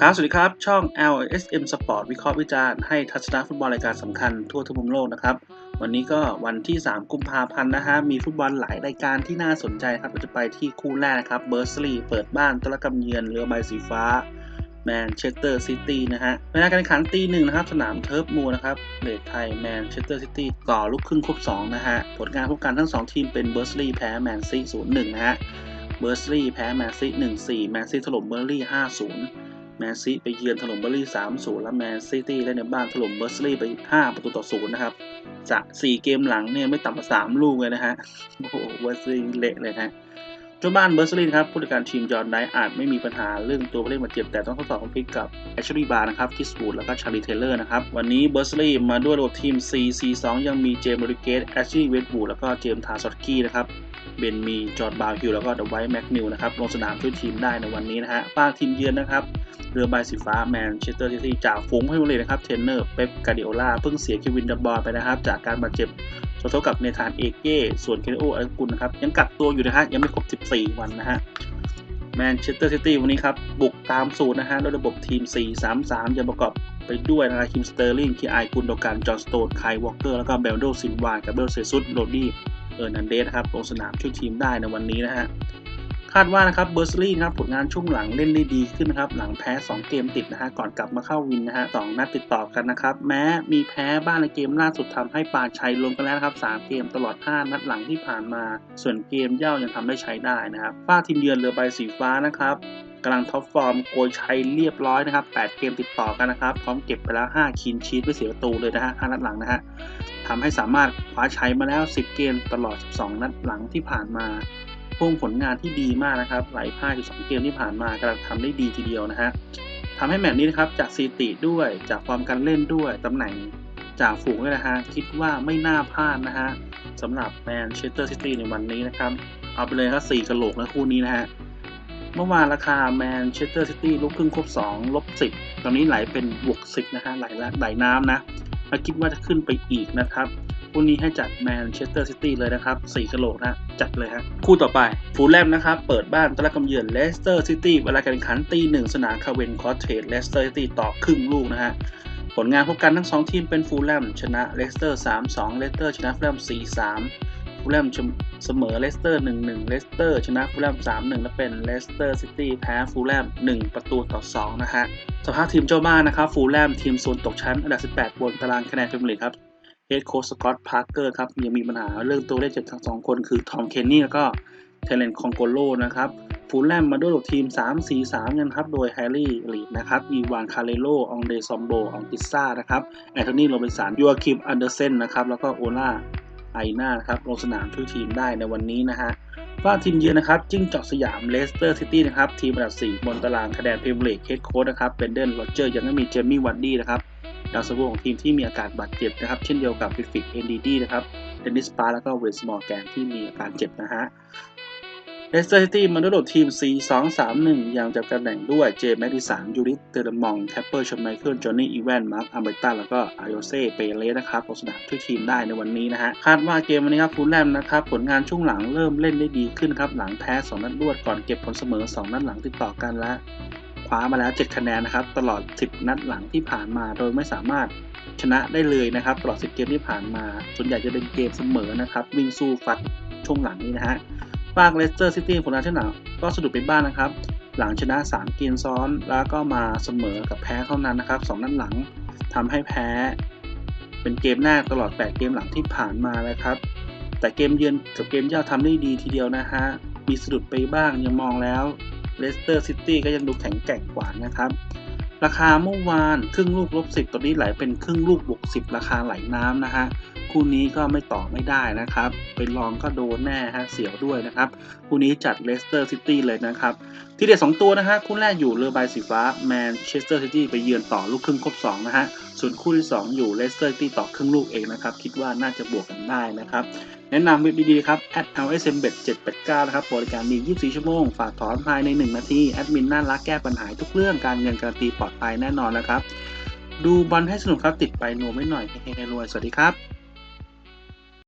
ครับ สวัสดีครับ ช่อง LSM Sport วิเคราะห์วิจารณ์ให้ทัศนะฟุตบอลรายการสำคัญทั่วทุกมุมโลกนะครับ วันนี้ก็วันที่ 3 กุมภาพันธ์นะฮะ มีฟุตบอลหลายรายการที่น่าสนใจครับเราจะไปที่คู่แรกนะครับ เบอร์สลีเปิดบ้านตะละกำเยือนเรือใบสีฟ้า แมนเชสเตอร์ซิตี้นะฮะเวลาการแข่งขันตีหนึ่งนะครับ สนามเทิร์ฟมูนะครับเลดไทยแมนเชสเตอร์ซิตี้ต่อลูกครึ่งครบ2นะฮะ ผลงานพบกันทั้ง 2 ทีมเป็นเบอร์สลีแพ้แมนซีศูนย์หนึ่งนะฮะ เบอร์สลีแพ้แมนซีหนึ่งสี่แมนซีถล่มเบอร์ลี่ห้าศูนย์ แมนซีไปเยือนถล่มเบอร์ลี่3 0 แล้วแมนซิตี้เล่นในบ้านถล่มเบอร์สลี่ไป 5 ประตูต่อศูนย์นะครับจาก4เกมหลังเนี่ยไม่ต่ำกว่า3ลูกเลยนะฮะโอ้โหเบอร์สลีเละเลยนะฮะเจ้าบ้านเบอร์สลีครับผู้จัดการทีมจอร์นไดอาจไม่มีปัญหาเรื่องตัวผู้เล่นบาดเจ็บแต่ต้องทดสอบความฟิตกับแอชลีย์บาร์นะครับคิสบูดแล้วก็ชาลีเทเลอร์นะครับวันนี้เบอร์สลีมาด้วยระบบทีม 4-4-2ยังมีเจมส์โรดิเกสแอชลีย์เวดบูดแล้วก็เจมส์ทาร์ซอตกี้นะครับ เบนมี จอร์ดบาวฮิลแล้วก็เดอะไวท์แม็กนิวนะครับลงสนามช่วยทีมได้ในวันนี้นะฮะป้าทีมเยือนนะครับ เรือใบสีฟ้าแมนเชสเตอร์ซิตี้จากฝูงให้เลยนะครับเทรนเนอร์เป๊ปกาดิโอลาเพิ่งเสียเควินดับบอลไปนะครับ จากการบาดเจ็บสมทบกับเนธานเอเก้ส่วนเคโออากุลนะครับยังกักตัวอยู่นะฮะยังไม่ครบ 14 วันนะฮะแมนเชสเตอร์ซิตี้วันนี้ครับ บุกตามสูตรนะฮะด้วยระบบทีม 4-3-3 จะประกอบไปด้วยนะครับคิมสเตอร์ลิงคีไอกุนโดการจอห์นสโตนไคลวอลเกอร์ แล้วก็เบลโดซินวานกับเบลเซซุสโรดี้ เออร์นันเดสครับลงสนามช่วยทีมได้ในวันนี้นะฮะ คาดว่านะครับเบอร์ซลี่นะครับผลงานช่วงหลังเล่นได้ดีขึ้นนะครับหลังแพ้ 2 เกมติดนะฮะก่อนกลับมาเข้าวินนะฮะสนัดติดต่อกันนะครับแม้มีแพ้บ้านในเกมล่าสุดทำให้ปาชัยลงกันแล้วนะครับ3เกมตลอด 5 นัดหลังที่ผ่านมา ส่วนเกมเย่ายังทำได้ใช้ได้นะครับฝ้าทีมเยือนเรือใบสีฟ้านะครับกำลังท็อปฟอร์มโกยชัยเรียบร้อยนะครับ 8 เกมติดต่อกันนะครับ พร้อมเก็บไปแล้ว 5คินชีตไม่เสียประตูเลยนะฮะ 5 นัดหลังนะฮะทำให้สามารถคว้าชัยมาแล้ว 10 เกมตลอด 12 นัดหลังที่ผ่านมา พ่วงผลงานที่ดีมากนะครับ หลายภาคสองเกมที่ผ่านมากำลังทำได้ดีทีเดียวนะฮะทำให้แมตช์นี้นะครับจากสถิติด้วยจากความการเล่นด้วยตำแหน่งจากฝูงด้วยนะฮะคิดว่าไม่น่าพลาดนะฮะสำหรับแมนเชสเตอร์ซิตี้ในวันนี้นะครับ เอาไปเลยครับสี่กระโหลกนะคู่นี้นะฮะเมื่อวานราคาแมนเชสเตอร์ซิตี้ลุกครึ่งครบ2ลบ10 ตอนนี้ไหลเป็นบวก 10 นะฮะไหลละไหลน้ำนะแล้วคิดว่าจะขึ้นไปอีกนะครับ คู่นี้ให้จัดแมนเชสเตอร์ซิตี้เลยนะครับ4กะโหลกนะจัดเลยฮะคู่ต่อไปฟูลแลมนะครับ เปิดบ้านต้อนรับกำเยือนเลสเตอร์ซิตี้เวลาการแข่งขันตีหนึ่งสนามคาเวนคอร์เทรดเลสเตอร์ซิตี้ต่อครึ่งลูกนะฮะผลงานพบกันทั้ง 2 ทีมเป็นฟูลแลมชนะเลสเตอร์ 3-2 เลสเตอร์ชนะฟูลแลม 4-3 ฟูลแลมเสมอเลสเตอร์ 1-1 เลสเตอร์ชนะฟูลแลม 3-1 และเป็นเลสเตอร์ซิตี้แพ้ฟูลแลม 1 ประตูต่อ 2 นะฮะ สภาพทีมเจ้าบ้านนะครับ ฟูลแลมทีมโซนตกชั้นอันดับ 18 บนตารางคะแนนพรีเมียร์ลีกครับ เฮดโค้ชสกอตต์พาร์เกอร์ครับยังมีปัญหาเรื่องตัวเลขจากทั้งสองคนคือทอมเคนนี่แล้วก็เทเลนคองโกโลนะครับฟูลแลมมาด้วยทีม 3-4-3กันครับโดยแฮร์รี่ลีดนะครับอีวานคาเรโลองเดซอมโบองติซ่านะครับแอนโทนีโรเบนสันยูอาคิมอันเดอร์เซนนะครับแล้วก็โอล่าไอนาครับลงสนามช่วยทีมได้ในวันนี้นะฮะฝ้าทีมเยือนนะครับ จิ้งจอกสยามเลสเตอร์ซิตี้นะครับ ทีมอันดับ 4 บนตารางคะแนนพรีเมียร์ลีกเฮดโค้ชนะครับเบนเดนโรเจอร์ยังไม่มีเจมี่วันดี้นะครับ ดาวซันโวของทีมที่มีอาการบาดเจ็บนะครับ เช่นเดียวกับฟิฟิกเอ็นดีดีนะครับเดนนิสปาร์แล้วก็เวสมอร์แกนที่มีอาการเจ็บนะฮะเลสเตอร์ซิตี้มาด้วยโดดทีม 4-2-3-1ยังจะตำแหน่งด้วย เจมส์แมดิสันยูริสเตอร์มองแคปเปอร์ชมไมเคิลจอห์นนี่ อีแวน มาร์คอัมเบตันแล้วก็อายโอเซ่เปเลสนะครับลงสนามช่วยทีมได้ในวันนี้นะฮะ คาดว่าเกมวันนี้ครับฟูลแลมนะครับ ผลงานช่วงหลังเริ่มเล่นได้ดีขึ้นครับ หลังแพ้ 2 นัดรวดก่อนเก็บผลเสมอ 2 นัดหลังติดต่อกันและ คว้ามาแล้ว 7 คะแนนนะครับ ตลอด 10 นัดหลังที่ผ่านมา โดยไม่สามารถชนะได้เลยนะครับ ตลอด 10 เกมที่ผ่านมา ส่วนใหญ่จะเป็นเกมเสมอนะครับ วิ่งสู้ฟัดช่วงหลังนี้นะฮะฝากเลสเตอร์ซิตี้ผลงานช่วงหลังก็สะดุดไปบ้างนะครับ หลังชนะ 3 เกมซ้อน แล้วก็มาเสมอกับแพ้เท่านั้นนะครับ 2 นัดหลังทำให้แพ้ เป็นเกมแรกตลอด 8 เกมหลังที่ผ่านมาเลยครับ แต่เกมเยือนกับเกมเย่าทำได้ดีทีเดียวนะฮะ มีสะดุดไปบ้างยังมองแล้ว เลสเตอร์ซิตี้ก็ยังดูแข็งแกร่งกว่านะครับ ราคาเมื่อวานครึ่งลูกลบสิบตอนนี้ไหลเป็นครึ่งลูกบวกสิบราคาไหลน้ำนะฮะคู่นี้ก็ไม่ต่อไม่ได้นะครับ เป็นรองก็โดนแน่ฮะเสียวด้วยนะครับ คู่นี้จัดเลสเตอร์ซิตี้เลยนะครับ ที่เด็ด2ตัวนะฮะคู่แรกอยู่เรือใบสีฟ้าแมนเชสเตอร์ซิตี้ไปเยือนต่อลูกครึ่งครบ2นะฮะ ส่วนคู่ที่ 2 อยู่เลสเตอร์ที่ต่อครึ่งลูกเองนะครับ คิดว่าน่าจะบวกกันได้นะครับ แนะนำเว็บดีๆครับ @lsmbet 789นะครับ บริการมี 24 ชั่วโมง ฝากถอนภายใน 1 นาที แอดมินน่ารักแก้ปัญหาทุกเรื่องการเงินการันตีปลอดภัยแน่นอนนะครับ ดูบอลให้สนุกครับติดไปโนไม่หน่อยเฮงรวยสวัสดีครับ